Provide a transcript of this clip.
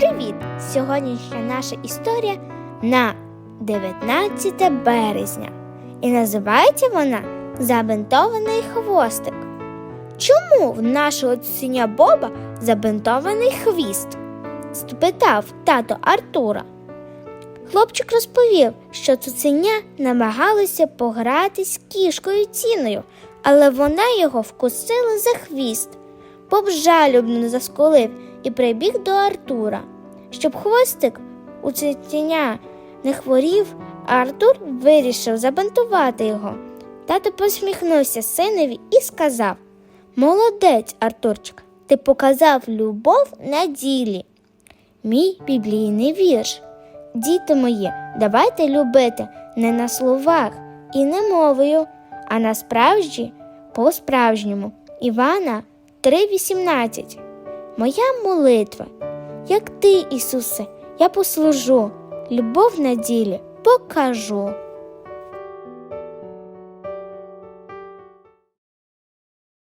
Привіт! Сьогоднішня наша історія на 19 березня. І називається вона Забинтований хвостик. Чому в нашого цуценя Боба забинтований хвіст? спитав тато Артура. Хлопчик розповів, що цуценя намагалося погратись кішкою ціною, але вона його вкусила за хвіст. Боб жалюбно заскулив і прибіг до Артура. Щоб хвостик у цуценя не хворів, Артур вирішив забинтувати його. Тато посміхнувся синові і сказав: Молодець, Артурчик, ти показав любов на ділі. Мій біблійний вірш. Діти мої, давайте любити не на словах і не мовою, а насправді по-справжньому. Івана 3:18. Моя молитва. Як ти, Ісусе, я послужу, любов на ділі покажу.